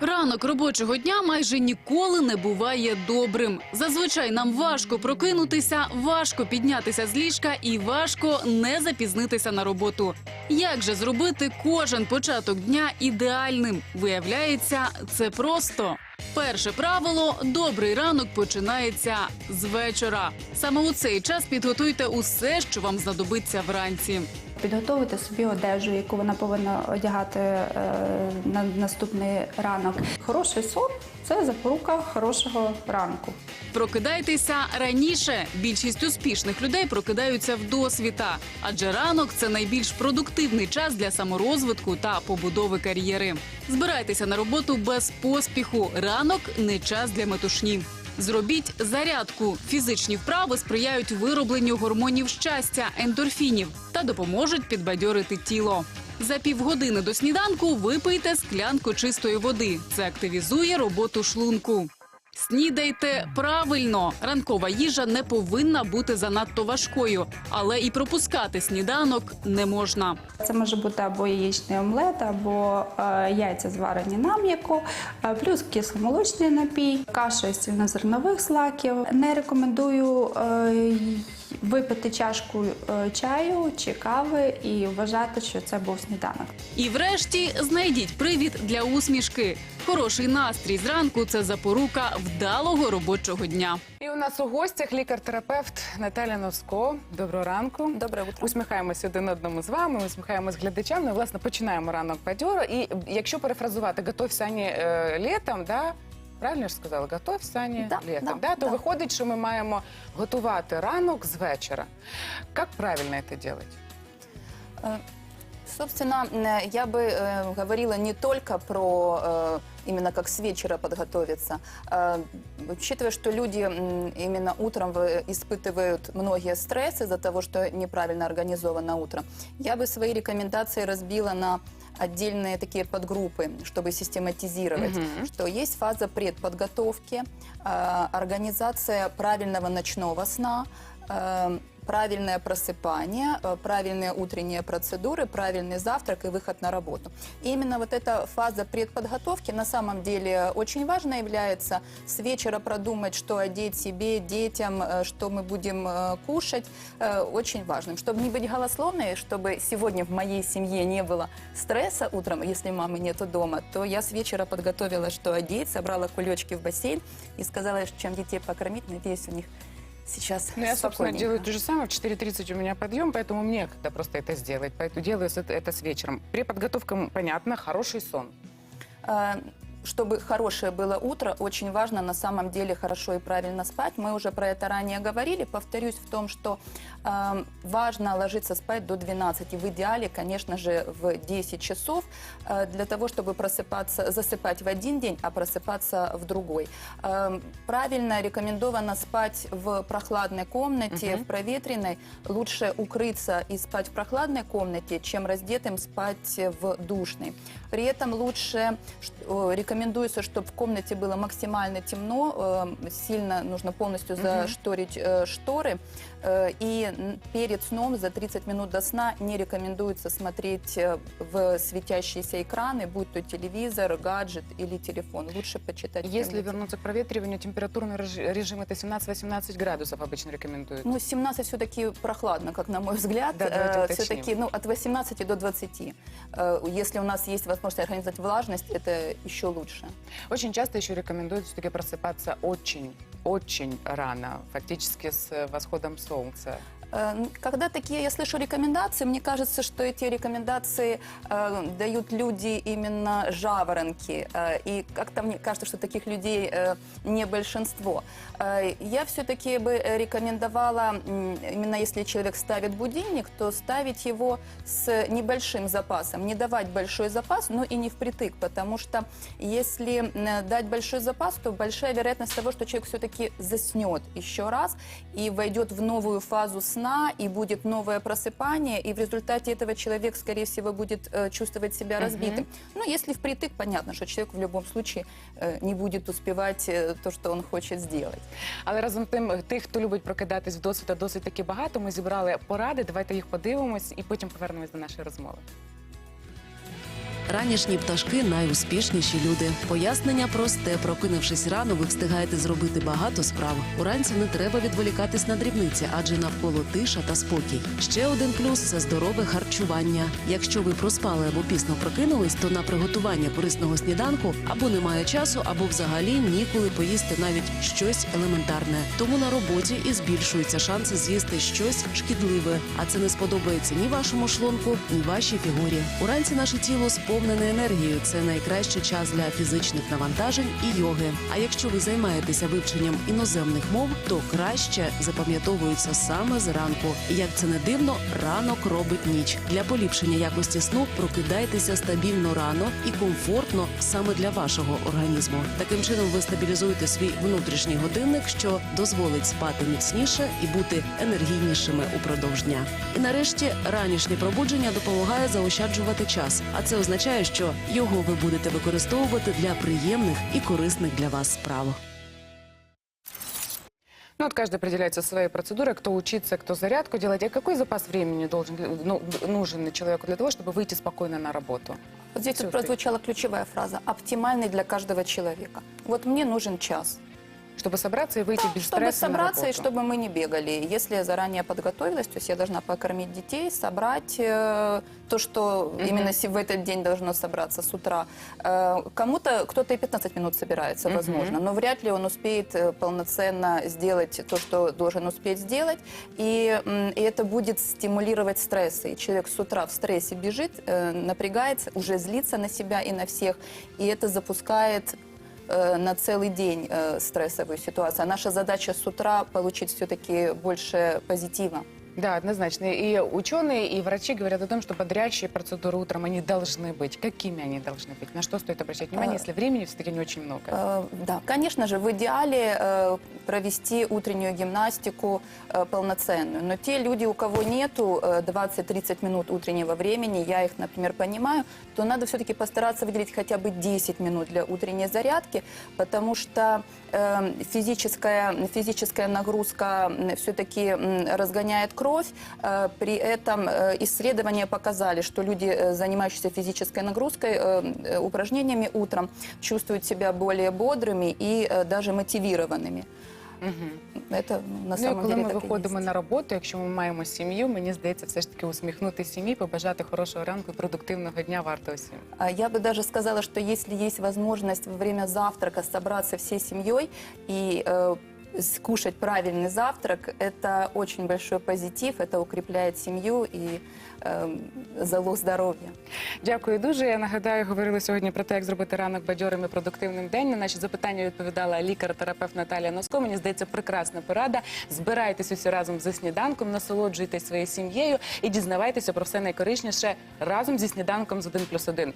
Ранок робочого дня майже ніколи не буває добрим. Зазвичай нам важко прокинутися, важко піднятися з ліжка і важко не запізнитися на роботу. Як же зробити кожен початок дня ідеальним? Виявляється, це просто. Перше правило добрий ранок починається з вечора. Саме у цей час підготуйте усе, що вам знадобиться вранці. Підготовити собі одежу, яку вона повинна одягати е, на наступний ранок. Хороший сон це запорука хорошого ранку. Прокидайтеся раніше. Більшість успішних людей прокидаються в досвіта, адже ранок це найбільш продуктивний час для саморозвитку та побудови кар'єри. Збирайтеся на роботу без поспіху. Ранок не час для метушні. Зробіть зарядку. Фізичні вправи сприяють виробленню гормонів щастя, ендорфінів та допоможуть підбадьорити тіло. За півгодини до сніданку випийте склянку чистої води. Це активізує роботу шлунку. Снідайте правильно. Ранкова їжа не повинна бути занадто важкою, але і пропускати сніданок не можна. Це може бути або яєчний омлет, або е, яйця зварені на м'яко, е, плюс кисломолочний напій, каша із цільнозернових злаків. Не рекомендую е, випити чашку е, чаю чи кави і вважати, що це був сніданок. І врешті знайдіть привід для усмішки. Хороший настрій зранку це запорука вдалого робочого дня. І у нас у гостях лікар-терапевт Наталя Носко. Доброго ранку. Доброе утро. Усміхаємося один одному з вами, усміхаємось глядачам. Ну, власне, починаємо ранок бадьоро. І якщо перефразувати «готовь сані е, літом», да? правильно я ж сказала? «Готовь сані Да, літом», да, да? то да. виходить, що ми маємо готувати ранок з вечора. Як правильно це робити? Э, Собственно, э, я бы э, говорила не только про э, именно как с вечера подготовиться. Э, Учитывая, что люди м, именно утром вы- испытывают многие стрессы из-за того, что неправильно организовано утро, я бы свои рекомендации разбила на отдельные такие подгруппы, чтобы систематизировать, Мгм. что есть фаза предподготовки, э, организация правильного ночного сна, э, правильное просыпание, э, правильные утренние процедуры, правильный завтрак и выход на работу. И именно вот эта фаза предподготовки на самом деле очень важна является. С вечера продумать, что одеть себе, детям, э, что мы будем э, кушать, э, очень важным. Чтобы не быть голословной, чтобы сегодня в моей семье не было стресса утром, если мамы нету дома, то я с вечера подготовила, что одеть, собрала кулечки в бассейн и сказала, чем детей покормить, надеюсь, у них сейчас Ну, я, собственно, спокойненько. делаю то же самое. В 4.30 у меня подъем, поэтому мне когда просто это сделать. Поэтому делаю это, это с вечером. Преподготовка, м, понятно, хороший сон. Э, Чтобы хорошее было утро, очень важно на самом деле хорошо и правильно спать. Мы уже про это ранее говорили. Повторюсь в том, что э, важно ложиться спать до 12. В идеале, конечно же, в 10 часов э, для того, чтобы просыпаться, засыпать в один день, а просыпаться в другой. Э, правильно рекомендовано спать в прохладной комнате, Мгм. в проветренной. Лучше укрыться и спать в прохладной комнате, чем раздетым спать в душной. При этом лучше э, рекомендуется, чтобы в комнате было максимально темно, э, сильно нужно полностью зашторить э, шторы. Э, И перед сном за 30 минут до сна не рекомендуется смотреть в светящиеся экраны, будь то телевизор, гаджет или телефон. Лучше почитать. Если вернуться к проветриванию, температурный реж- режим это 17-18 градусов обычно рекомендуют. Ну, 17 все-таки прохладно, как на мой взгляд. Да, все-таки ну, от 18 до 20. Э, Если у нас есть возможность организовать влажность, это еще лучше. Очень часто еще рекомендуют все-таки просыпаться очень, очень рано, фактически с восходом солнца. Э, Когда такие, я слышу рекомендации, мне кажется, что эти рекомендации э, дают люди именно жаворонки. Э, и как-то мне кажется, что таких людей э, не большинство. Э, я все-таки бы рекомендовала, именно если человек ставит будильник, то ставить его с небольшим запасом. Не давать большой запас, но и не впритык, потому что если дать большой запас, то большая вероятность того, что человек все-таки заснет еще раз и войдет в новую фазу сна, и будет новое просыпание, и в результате этого человек, скорее всего, будет э, чувствовать себя Мгм. разбитым. Ну, если впритык, понятно, что человек в любом случае э, не будет успевать э, то, что он хочет сделать. Але разом тим, тих, хто любить прокидатись в досвіта, досить таки багато. Ми зібрали поради. Давайте їх подивимось і потім повернемось до нашої розмови. Ранішні пташки найуспішніші люди. Пояснення просте. Прокинувшись рано, ви встигаєте зробити багато справ. Уранці не треба відволікатись на дрібниці, адже навколо тиша та спокій. Ще один плюс це здорове харчування. Якщо ви проспали або пізно прокинулись, то на приготування корисного сніданку або немає часу, або взагалі ніколи поїсти навіть щось елементарне. Тому на роботі і збільшуються шанси з'їсти щось шкідливе, а це не сподобається ні вашому шлунку, ні вашій фігурі. Уранці наше тіло сповнене енергією. Це найкращий час для фізичних навантажень і йоги. А якщо ви займаєтеся вивченням іноземних мов, то краще запам'ятовуються саме зранку. І як це не дивно, ранок робить ніч. Для поліпшення якості сну прокидайтеся стабільно рано і комфортно саме для вашого організму. Таким чином ви стабілізуєте свій внутрішній годинник, що дозволить спати міцніше і бути енергійнішими упродовж дня. І нарешті ранішнє пробудження допомагає заощаджувати час, а це означає, що його ви будете використовувати для приємних і корисних для вас справ. Ну, вот каждый определяется своей процедурой, кто учиться, кто зарядку делать. А какой запас времени должен, ну, нужен человеку для того, чтобы выйти спокойно на работу? Вот здесь Всё, вот прозвучала ключевая фраза «оптимальный для каждого человека». Вот мне нужен час. Чтобы собраться и выйти без чтобы стресса на собраться и чтобы мы не бегали. Если я заранее подготовилась, то есть я должна покормить детей, собрать э, то, что Мгм. именно в этот день должно собраться с утра. Э, кому-то, кто-то и 15 минут собирается, Мгм. возможно, но вряд ли он успеет э, полноценно сделать то, что должен успеть сделать. И, и это будет стимулировать стрессы. И человек с утра в стрессе бежит, э, напрягается, уже злится на себя и на всех. И это запускает на целый день э, стрессовую ситуацию. А наша задача с утра получить все-таки больше позитива. Да, однозначно. И ученые, и врачи говорят о том, что бодрящие процедуры утром, они должны быть. Какими они должны быть? На что стоит обращать внимание, А, если времени все-таки не очень много? Э, Да, конечно же, в идеале э, провести утреннюю гимнастику э, полноценную. Но те люди, у кого нету э, 20-30 минут утреннего времени, я их, например, понимаю, то надо все-таки постараться выделить хотя бы 10 минут для утренней зарядки, потому что э, физическая, физическая нагрузка все-таки разгоняет кровь. Э, При этом э, исследования показали, что люди, э, занимающиеся физической нагрузкой, э, э, упражнениями утром, чувствуют себя более бодрыми и э, даже мотивированными. Мгм. Это ну, на Ну і самом коли деле ми так и виходимо есть. на роботу, якщо ми маємо сім'ю, мені здається, все ж таки усміхнутися сім'ї, побажати хорошого ранку і продуктивного дня варто усім. А Я бы даже сказала, что если есть возможность во время завтрака собраться всей семьей и э, скушать правильный завтрак, это очень большой позитив, это укрепляет семью и э, залог здоровья. Дякую дуже. Я нагадаю, говорили сьогодні про те, як зробити ранок бадьорим і продуктивним день. На наші запитання відповідала лікар-терапевт Наталія Носко. Мені здається, прекрасна порада. Збирайтесь усі разом за сніданком, насолоджуйтесь своєю сім'єю і дізнавайтеся про все найкорисніше разом зі сніданком з 1 плюс 1.